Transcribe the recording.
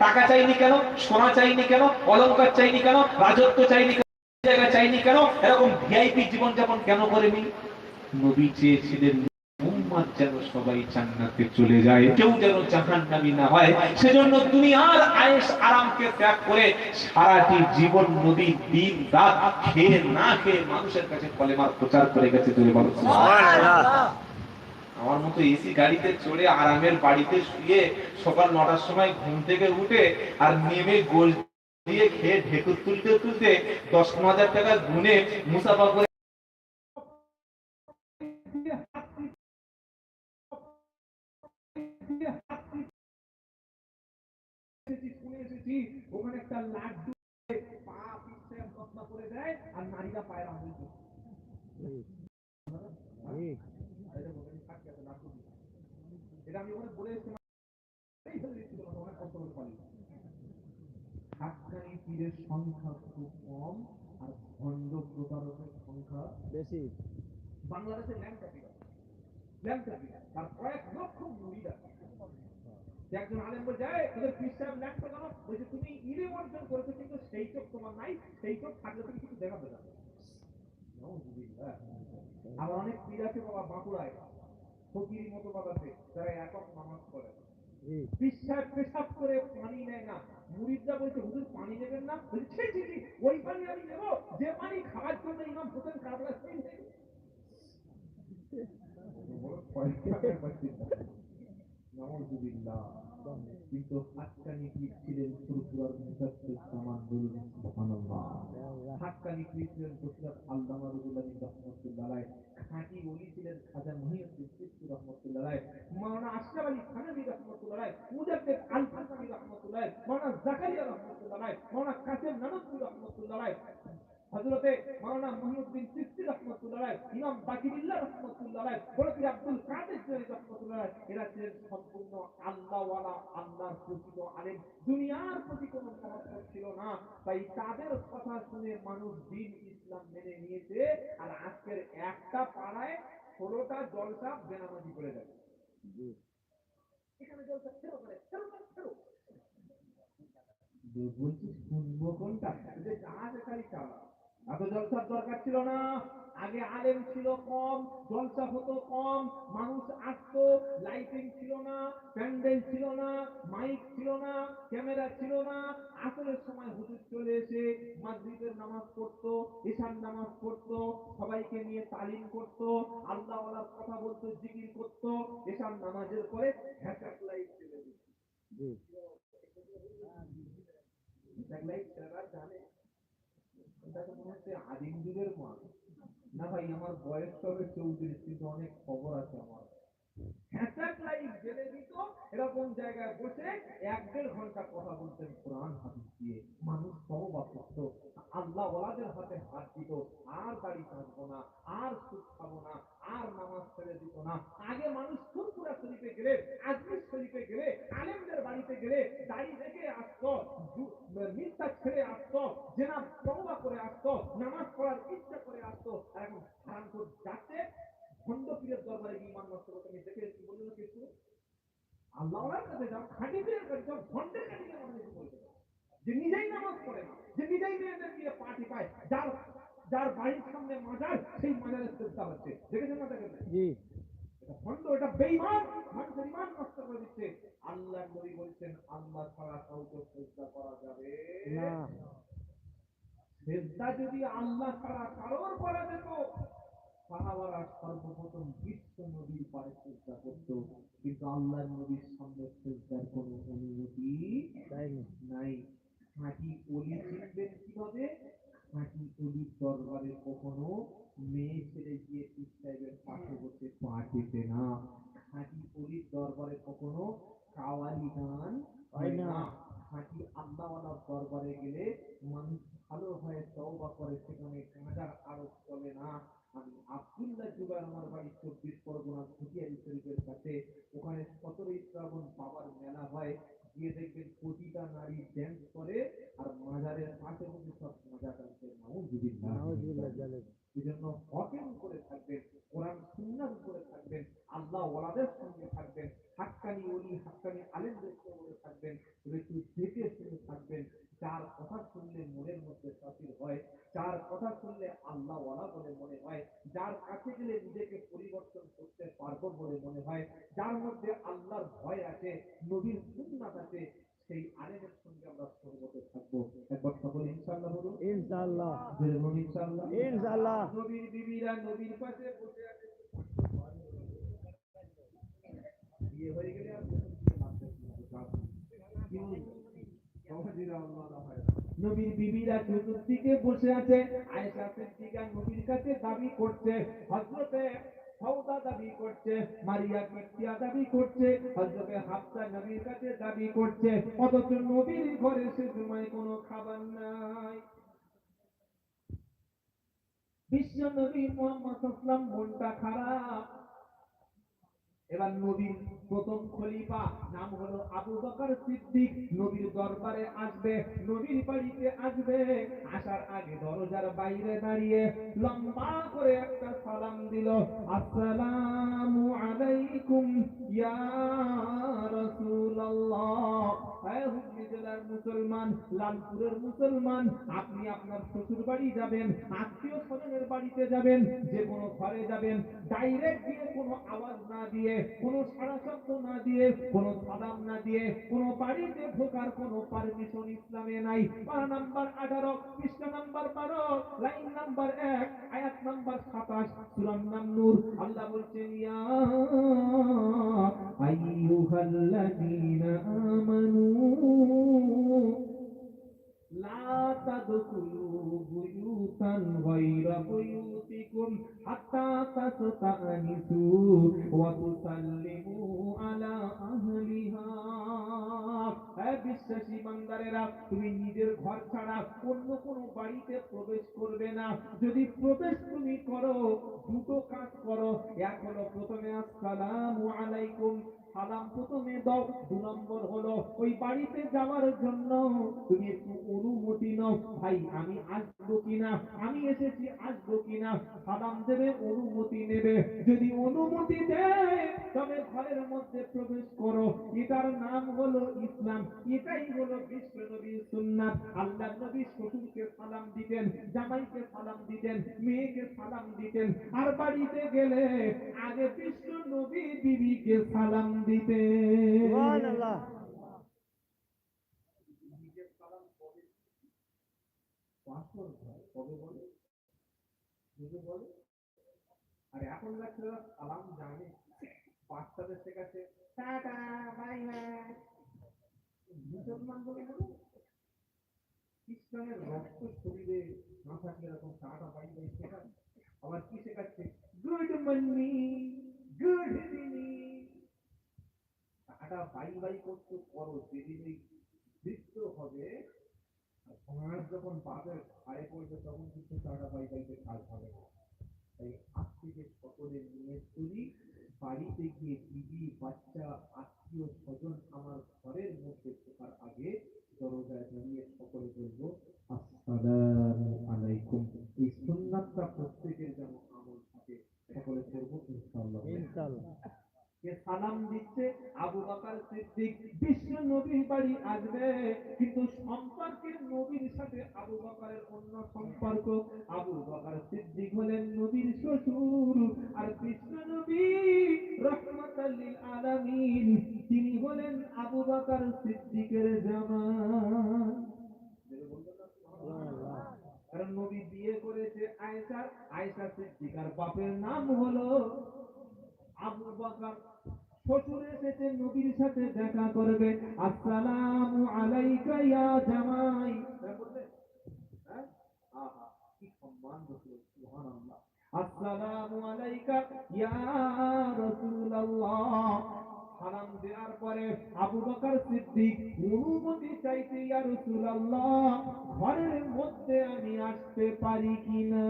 টাকা চাইনি কেন? সোনা চাইনি কেন? অলংকার চাইনি কেন? রাজত্ব চাইনি কেন? জায়গা চাইনি কেন? এরকম ভিআইপি জীবন যাপন কেন করেনি? নবী চেয়েছিলেন যেন সবাই জান্নাতে চলে যায়। কেউ যেন না হয়। সেজন্য দুনিয়ার আয়েশ আরামকে ত্যাগ করে সারাটি জীবন নবী দিন রাত খেয়ে না খেয়ে মানুষের কাছে কলেমার প্রচার করে গেছে তুমি আমার মতো এসি গাড়িতে চড়ে আরামের বাড়িতে শুয়ে সকাল নটার সময় ঘুম থেকে উঠে আর নেমে গোল দিয়ে খেয়ে ঢেকুর তুলতে তুলতে দশ হাজার টাকা গুনে মুসাফা করে ওখানে একটা লাড্ডু পা পিছনে বদনা করে দেয় আর নারীরা পায়ের আঙুল ধরে। এটা আমি ওখানে বলে এসেছি এই ফেলে দিচ্ছিল না, ওখানে কষ্ট করে পারি। পীরের সংখ্যা খুব কম আর ভণ্ড প্রতারকের সংখ্যা বেশি। কয়েক লক্ষ আছে একজন আলেম বলছে "এই, তোদের পীর সাহেব ল্যান্ড কেন? বলছে তুমি ইলে অর্জন করেছ কিন্তু সেই চোখ তোমার নাই সেই চোখ থাকলে তুমি কিছু দেখাবে না। আবার অনেক পীর আছে বাবা বাঁকুড়ায়। ফকিরি মতো বাবাতে যারা একক নামাজ পীর সাহেব পেশাব করে পানি নেয় না। মুরিদরা বলছে হুজুর পানি নেবেন না? বলছে ওই পানি আমি নেব। যে পানি খাওয়ার জন্য ইমাম হোসেন কাবলা সেই কিন্তু পীর ছিলেন ফুরফুরার মুজাদ্দিদ সুবহানাল্লাহ। হাক্কানি কৃষ্ণের হযরত আল্লামা রুহুল্লাহ রহমতুল্লাহ খাঁটি ওলি ছিলেন খাজা মহিউদ্দিন চিশতি রহমতুল্লাহ মাওলানা আশরাফ আলী থানভী রহমতুল্লাহ মুজাদ্দেদ মুজাদ্দিদ আল ফাসানি রাহমাতুল্লাহ মাওলানা জাকারিয়া রহমতুল্লাহ মাওলানা কাসেম নানভী রহমতুল্লাহ হযরতে মাওলানা মহিউদ্দিন চিশতি রাহমাতুল্লাহ ইমাম বাকিরুল্লাহ রাহমাতুল্লাহ আলাইহি আব্দুল কাদের জিলানী রাহমাতুল্লাহ এরা ছিলেন সম্পূর্ণ আল্লাহওয়ালা আল্লাহর প্রকৃত আলেম। দুনিয়ার প্রতি কোনো মহব্বত ছিল না। তাই তাদের কথা শুনে মানুষ দিন ইসলাম মেনে নিয়েছে আর আজকের একটা পাড়ায় ষোলোটা জলসা বেনামাজি করে দেয়। এখানে জলসা ফেরো করে ফেরো ফেরো বলছি শুনব কোনটা? যে জাহাজ খালি চালা এত জলসার দরকার ছিল না। আগে আলেম ছিল কম জলসা হতো কম মানুষ আসতো লাইটিং ছিল না প্যান্ডেল ছিল না মাইক ছিল না ক্যামেরা ছিল না। আসরের সময় হুজুর চলে এসে মাগরিবের নামাজ পড়তো ঈশান নামাজ পড়তো সবাইকে নিয়ে তালিম করতো আল্লাহওয়ালার কথা বলতো জিকির করতো ঈশান নামাজের পরে হ্যাটাক লাইট দিত। জি। হ্যাটাক লাইট জানে এটা তো মনে হচ্ছে আদিম যুগের মাল না ভাই, আমার বয়স তবে চৌত্রিশ, কিন্তু অনেক খবর আছে আমার। হ্যাটাক লাইট জেলে এরকম জায়গায় বসে এক দেড় ঘণ্টা কথা বলতেন কোরআন হাদিস দিয়ে। মানুষ সব করতো আল্লাহ ওয়ালাদের হাতে হাত দিত, আর দাড়ি কাটবো না, আর সুদ খাব না, আর নামাজ ছেড়ে দিত না। আগে মানুষ ফুরফুরা শরীফে গেলে, আজমির শরীফে গেলে, আলেমদের বাড়িতে গেলে দাড়ি রেখে আসতো মিথ্যা ছেড়ে আসতো, জেনা তওবা করে আসতো, নামাজ পড়ার ইচ্ছা করে আসতো, আর এখন হারাম করে যাচ্ছে ভণ্ড পীরের দরবারে গিয়ে ইমান নষ্ট করতে আমি দেখে এসেছি বলল কিছু আল্লাহ কাছে যাও, খাঁটি পীরের কাছে যাও, ভণ্ডের কাছে যে নিজেই নামাজ পড়ে না যে নিজেই মেয়েদের দিয়ে পার্টি পায় যার যার বাড়ির সামনে মাজার সেই মাজারের চেষ্টা হচ্ছে। দেখেছেন না দেখেন জি। এটা এটা বেঈমান মানুষের ইমান নষ্ট করে দিচ্ছে। আল্লাহ নবী বলছেন আল্লাহ ছাড়া কাউকে চেষ্টা করা যাবে না। শ্রদ্ধা যদি আল্লাহ ছাড়া কারোর করা যেত সাহাবারা সর্বপ্রথম বিশ্ব পারে চেষ্টা করত। কিন্তু আল্লাহ নবীর সামনে চেষ্টার কোনো অনুমতি নাই। খাঁটি অলি চিনবেন কীভাবে? খাঁটি অলির দরবারে কখনো মেয়ে ছেলে গিয়ে পীর সাহেবের পাশে বসে পা টেপে না? খাঁটি অলির দরবারে কখনো কাওয়ালি গান হয় না? খাঁটি আল্লাহওয়ালার দরবারে গেলে মানুষ ভালো হয়ে তওবা করে, সেখানে গাঁজার আরোপ চলে না? আমি আব্দুল্লাহ জুবাইর আমার বাড়ি চব্বিশ পরগনা খুঁটিয়ারি শরীফের কাছে। ওখানে সতেরোই শ্রাবণ বাবার মেলা হয়। গিয়ে দেখবেন প্রতিটা নারী ড্যান্স করে আর মাজারের পাশে বসে সব মজা করছে। নাউজুবিল্লাহ নাউজুবিল্লাহ জালেম এই জন্য হকের উপরে থাকবেন কোরআন সুন্নার উপরে থাকবেন আল্লাহ ওয়ালাদের সঙ্গে থাকবেন হাক্কানি ওলি হাক্কানি আলেমদের সঙ্গে থাকবেন দেখে শুনে থাকবেন যার কথা শুনলে মনের মধ্যে শান্তি হয় যার কথা শুনলে আল্লাহ ওয়ালা বলে মনে হয় যার কাছে গেলে নিজেকে পরিবর্তন করতে পারব বলে মনে হয় যার মধ্যে আল্লাহর ভয় আছে নবীর সুন্নাত আছে সেই আলেমের সঙ্গে আমরা সহবতে থাকব। একবার সকল ইনশাআল্লাহ বলুন। ইনশাআল্লাহ। জোরে বলুন ইনশাআল্লাহ। ইনশাআল্লাহ। নবীর বিবিরা নবীর পাশে বসে আছে। বিয়ে হয়ে গেলে আর প্রথম দিকে নাচতে হবে, গান। কি বলব? সমাধিরা আল্লাহ না হয়। নবীর বিবিরা চতুর্দিকে বসে আছে। সিদ্দিকা নবীর কাছে দাবি করছে, হযরতে সৌদা দাবি করছে, মারিয়া দাবি করছে হাফসা নবীর কাছে দাবি করছে, অথচ নবীর ঘরে সময় কোনো খাবার নাই। বিশ্ব নবী মোহাম্মদ সাল্লাম মনটা খারাপ। এবার নবীর প্রথম খলিফা নাম হলো আবু বকর সিদ্দিক। নবীর দরবারে আসবে, নবীর বাড়িতে আসবে। আসার আগে দরজার বাইরে দাঁড়িয়ে লম্বা করে একটা সালাম দিল, আসসালামু আলাইকুম ইয়া রাসূলুল্লাহ। হ্যাঁ হুগলি জেলার মুসলমান, লালপুরের মুসলমান, আপনি আপনার শ্বশুর বাড়ি যাবেন, আত্মীয় স্বজনের বাড়িতে যাবেন, যে কোনো ঘরে যাবেন ডাইরেক্ট গিয়ে কোনো আওয়াজ না দিয়ে, কোনো সারা শব্দ না দিয়ে, কোনো সালাম না দিয়ে, কোনো বাড়িতে ঢোকার কোনো পারমিশন ইসলামে নাই। পারা নাম্বার আঠারো পৃষ্ঠা নাম্বার বারো, লাইন নাম্বার এক, আয়াত নাম্বার সাতাশ সুরান নাম নূর আল্লাহ বলছেন, ইয়া আইয়ুহাল্লাযীনা আমানু لا تدخلوا بيوتا غير بيوتكم حتى تستأنسوا وتسلموا على أهلها হ্যাঁ বিশ্বাসী বান্দারেরা তুমি নিজের ঘর ছাড়া অন্য কোনো বাড়িতে প্রবেশ করবে না যদি প্রবেশ তুমি করো দুটো কাজ করো এক হলো প্রথমে আসসালামু আলাইকুম সালাম প্রথমে দাও, দু নম্বর হলো, ওই বাড়িতে যাওয়ার জন্য তুমি একটু অনুমতি নাও। ভাই, আমি আসব কিনা? আমি এসেছি, আসব কিনা? সালাম দেবে, অনুমতি নেবে। যদি অনুমতি দেয়, তবে ঘরের মধ্যে প্রবেশ করো। এটার নাম হলো ইসলাম। এটাই হলো বিশ্ব নবীর সুন্নাত। আল্লাহ নবী শ্বশুরকে সালাম দিতেন, জামাইকে সালাম দিতেন, মেয়েকে সালাম দিতেন। আর বাড়িতে গেলে আগে বিশ্ব নবী বিবিকে সালাম দিতেন সুবহানাল্লাহ। কবে? বলে? বলে? আর এখন ছেলেরা সালাম জানে। বাচ্চাদের শেখাচ্ছে টাটা বাই বাই। মুসলমান বলে বলে খ্রিস্টানের রক্ত শরীরে না থাকলে এরকম টাটা বাই আবার কি শেখাচ্ছে? Good morning good evening bye bye করতে করো যেদিন এই মৃত্যু হবে সমাজ যখন বাদে ঘাড়ে পড়বে, তখন কিন্তু তারা বাই বাইতে কাজ হবে না। তাই আজ থেকে সকলের নিয়ে চলি বাড়িতে গিয়ে দিদি, বাচ্চা, আত্মীয় স্বজন আমার ঘরের মধ্যে ঢোকার আগে দরজায় দাঁড়িয়ে সকলে বলব আসসালামু আলাইকুম এই সুন্নাতটা প্রত্যেকের যেন আমল থাকে সকলে করব ইনশাআল্লাহ ইনশাআল্লাহ কে সালাম দিচ্ছে আবু বকর সিদ্দিক বিশ্ব নবীর বাড়ি আসবে কিন্তু সম্পর্কের নবীর সাথে আবু বকরের অন্য সম্পর্ক। আবু বকর সিদ্দিক হলেন নবীর শ্বশুর আর বিশ্ব নবী রহমাতাল্লিল আলামিন। তিনি হলেন আবু বকর সিদ্দিকের সুবহানাল্লাহ কারণ নবী বিয়ে করেছে আয়েশা আয়েশা সিদ্দিকার বাপের নাম হলো আবু বকর শ্বশুর এসেছে নবীর সাথে দেখা করবে। আসসালামু ইয়া হ্যাঁ? সালাম দেওয়ার পরে আবু বকর সিদ্দিক অনুমতি চাইতে, ইয়া ঘরের মধ্যে আমি আসতে পারি কিনা?